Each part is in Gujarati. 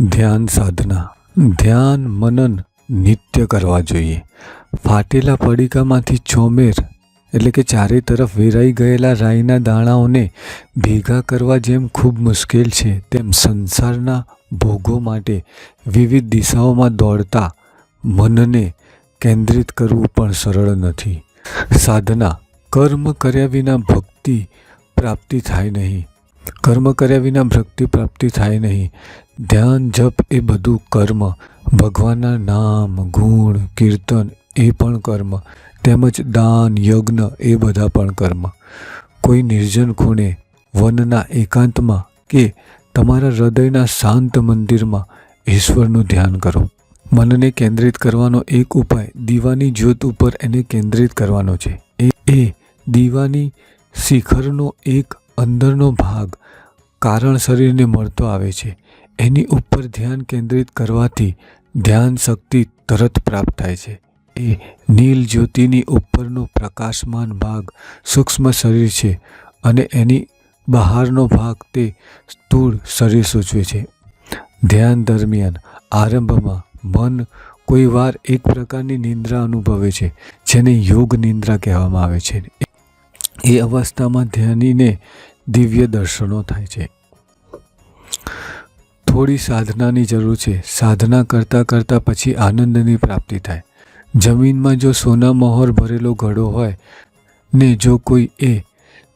ધ્યાન સાધના, ધ્યાન મનન નિત્ય કરવા જોઈએ. ફાટેલા પડીકામાંથી ચોમેર, એટલે કે ચારે તરફ વેરાઈ ગયેલા રાઈના દાણાઓને ભેગા કરવા જેમ ખૂબ મુશ્કેલ છે, તેમ સંસારના ભોગો માટે વિવિધ દિશાઓમાં દોડતા મનને કેન્દ્રિત કરવું પણ સરળ નથી. સાધના, કર્મ કર્યા વિના ભક્તિ પ્રાપ્તિ થાય નહીં. કર્મ કર્યા વિના ભક્તિ પ્રાપ્તિ થાય નહીં. ધ્યાન, જપ એ બધું કર્મ. ભગવાનના નામ, ગુણ, કીર્તન એ પણ કર્મ. તેમજ દાન, યજ્ઞ એ બધા પણ કર્મ. કોઈ નિર્જન ખૂણે, વનના એકાંતમાં કે તમારા હૃદયના શાંત મંદિરમાં ઈશ્વરનું ધ્યાન કરો. મનને કેન્દ્રિત કરવાનો એક ઉપાય દીવાની જ્યોત ઉપર એને કેન્દ્રિત કરવાનો છે. એ દીવાની શિખરનો એક અંદરનો ભાગ કારણ શરીરને મળતો આવે છે. એની ઉપર ધ્યાન કેન્દ્રિત કરવાથી ધ્યાન શક્તિ તરત પ્રાપ્ત થાય છે. એ નીલ જ્યોતિની ઉપરનો પ્રકાશમાન ભાગ સૂક્ષ્મ શરીર છે અને એની બહારનો ભાગ તે સ્થૂળ શરીર સૂચવે છે. ધ્યાન દરમિયાન આરંભમાં મન કોઈ વાર એક પ્રકારની નિંદ્રા અનુભવે છે, જેને યોગ નિંદ્રા કહેવામાં આવે છે. એ અવસ્થામાં ધ્યાનીને દિવ્ય દર્શનો થાય છે. થોડી સાધનાની જરૂર છે. સાધના કરતાં કરતાં પછી આનંદની પ્રાપ્તિ થાય. જમીનમાં જો સોના મહોર ભરેલો ઘડો હોય ને જો કોઈ એ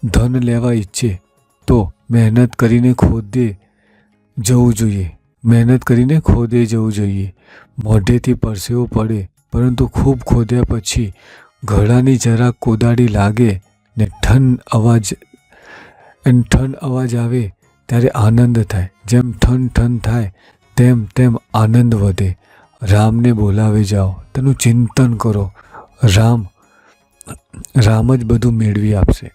ધન લેવા ઈચ્છે, તો મહેનત કરીને ખોદે જવું જોઈએ. મહેનત કરીને ખોદે જવું જોઈએ. મોઢેથી પરસેવો પડે, પરંતુ ખૂબ ખોદ્યા પછી ઘડાની જરાક કોદાળી લાગે ને ઠન અવાજ ઠન અવાજ આવે ત્યારે આનંદ થાય. જેમ ઠન ઠન થાય, તેમ તેમ આનંદ વધે. રામને બોલાવે જાઓ, તેનું ચિંતન કરો. રામ રામ જ બધું મેળવી આપશે.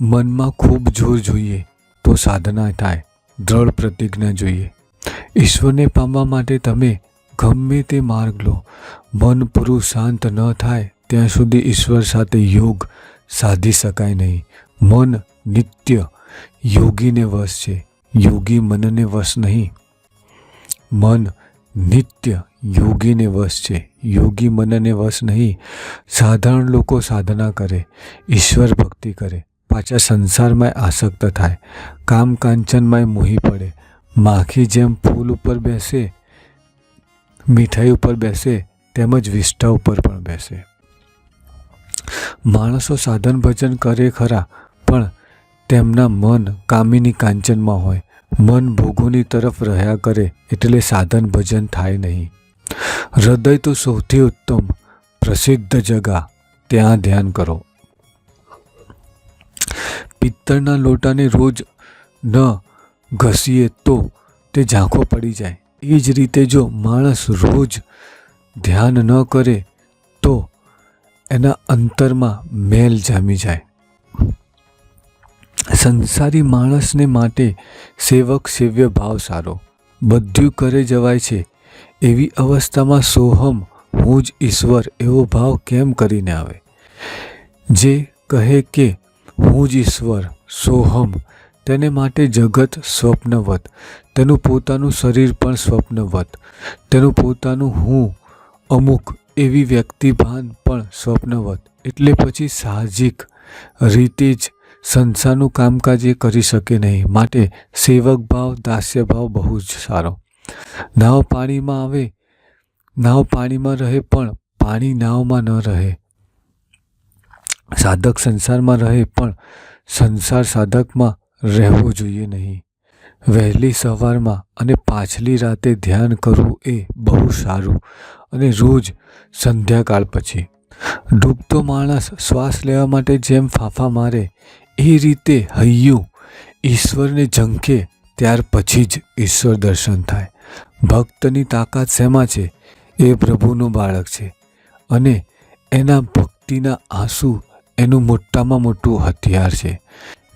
મનમાં ખૂબ જોર જોઈએ તો સાધના થાય, દ્રઢ પ્રતિજ્ઞા જોઈએ. ઈશ્વરને પામવા માટે તમે ગમે તે માર્ગ લો. મન પૂરું શાંત ન થાય ત્યાં સુધી ઈશ્વર સાથે યોગ સાધી શકાય નહીં. મન નિત્ય યોગીને વશ છે. યોગી મનને વશ નહીં. મન નિત્ય યોગીને વશ છે. યોગી મનને વશ નહીં. સાધારણ લોકો સાધના કરે, ઈશ્વર ભક્તિ કરે. પાછા સંસારમાં આસક્ત થાય. કામ કાંચનમાંય મોહી પડે. માખી જેમ ફૂલ ઉપર બેસે, મીઠાઈ ઉપર બેસે તેમજ વિષ્ઠા ઉપર પણ બેસે. માણસો સાધન ભજન કરે ખરા, પણ તેમના મન કામિની કાંચનમાં હોય. મન ભોગોની તરફ રહ્યા કરે એટલે સાધન ભજન થાય નહીં. હૃદય તો સૌથી ઉત્તમ, પ્રસિદ્ધ જગા. ત્યાં ધ્યાન કરો. પિત્તળના લોટાને રોજ ન ઘસીએ તો તે ઝાંખો પડી જાય. એ જ રીતે જો માણસ રોજ ધ્યાન ન કરે એના અંતરમાં મેલ જામી જાય. સંસારી માણસને માટે સેવક સેવ્ય ભાવ સારો. બધું કરે જવાય છે. એવી અવસ્થામાં સોહમ, હું જ ઈશ્વર એવો ભાવ કેમ કરીને આવે? જે કહે કે, હું જ ઈશ્વર, સોહમ, તેને માટે જગત સ્વપ્નવત. તેનું પોતાનું શરીર પણ સ્વપ્નવત. તેનું પોતાનું હું અમુક એવી વ્યક્તિભાન પણ સ્વપ્નવત. એટલે પછી સાહજિક રીતે જ સંસારનું કામકાજ એ કરી શકે નહીં. માટે સેવક ભાવ, દાસ્ય ભાવ બહુ જ સારો. નાવ પાણીમાં આવે, નાવ પાણીમાં રહે પણ પાણી નાવમાં ન રહે. સાધક સંસારમાં રહે પણ સંસાર સાધકમાં રહેવો જોઈએ નહીં. વહેલી સવારમાં અને પાછલી રાતે ધ્યાન કરવું એ બહુ સારું અને રોજ સંધ્યાકાળ પછી. ડૂબતો માણસ શ્વાસ લેવા માટે જેમ ફાંફા મારે એ રીતે હૈયું ઈશ્વરને ઝંખે ત્યાર પછી જ ઈશ્વર દર્શન થાય. ભક્તની તાકાત શેમાં છે? એ પ્રભુનું બાળક છે અને એના ભક્તિના આંસુ એનું મોટામાં મોટું હથિયાર છે.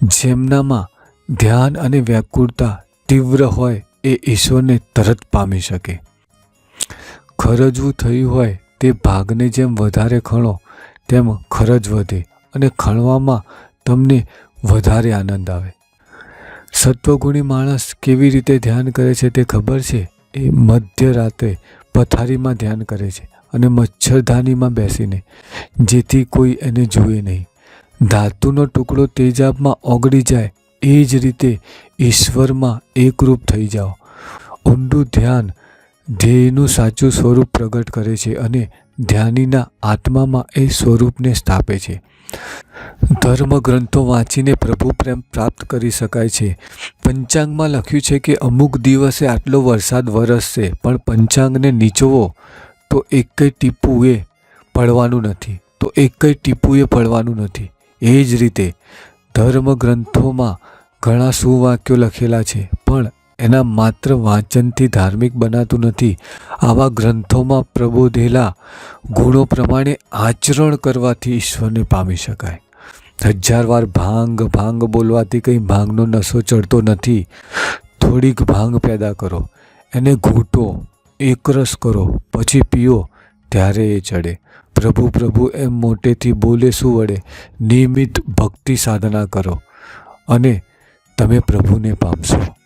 જેમનામાં ધ્યાન અને વ્યાકુળતા તીવ્ર હોય એ ઈશ્વરને તરત પામી શકે. ખરજવું થયું હોય તે ભાગને જેમ વધારે ખણો, તેમ ખરજ વધે અને ખણવામાં તમને વધારે આનંદ આવે. સત્વગુણી માણસ કેવી રીતે ધ્યાન કરે છે તે ખબર છે? એ મધ્યરાત્રે પથારીમાં ધ્યાન કરે છે અને મચ્છરદાનીમાં બેસીને, જેથી કોઈ એને જુએ નહીં. ધાતુનો ટુકડો તેજાબમાં ઓગળી જાય એ જ રીતે ઈશ્વરમાં એકરૂપ થઈ જાઓ. ઊંડું ધ્યાન ધ્યેયનું સાચું સ્વરૂપ પ્રગટ કરે છે અને ધ્યાનીના આત્મામાં એ સ્વરૂપને સ્થાપે છે. ધર્મ ગ્રંથો વાંચીને પ્રભુ પ્રેમ પ્રાપ્ત કરી શકાય છે. પંચાંગમાં લખ્યું છે કે અમુક દિવસે આટલો વરસાદ વરસશે, પણ પંચાંગને નીચવો તો એકય ટીપું એ પડવાનું નથી. તો એકય ટીપું એ પડવાનું નથી. એ જ રીતે ધર્મ ગ્રંથોમાં ઘણા સુવાક્યો લખેલા છે, પણ એના માત્ર વાંચનથી ધાર્મિક બનાતું નથી. આવા ગ્રંથોમાં પ્રબોધેલા ગુણો પ્રમાણે આચરણ કરવાથી ઈશ્વરને પામી શકાય. હજાર વાર ભાંગ ભાંગ બોલવાથી કંઈ ભાંગનો નશો ચડતો નથી. થોડીક ભાંગ પેદા કરો, એને ઘૂંટો એકરસ કરો, પછી પીઓ, ત્યારે એ ચડે. પ્રભુ પ્રભુ, એમ મોટેથી બોલે શું વડે? નિયમિત ભક્તિ સાધના કરો અને તમે પ્રભુને પામશો.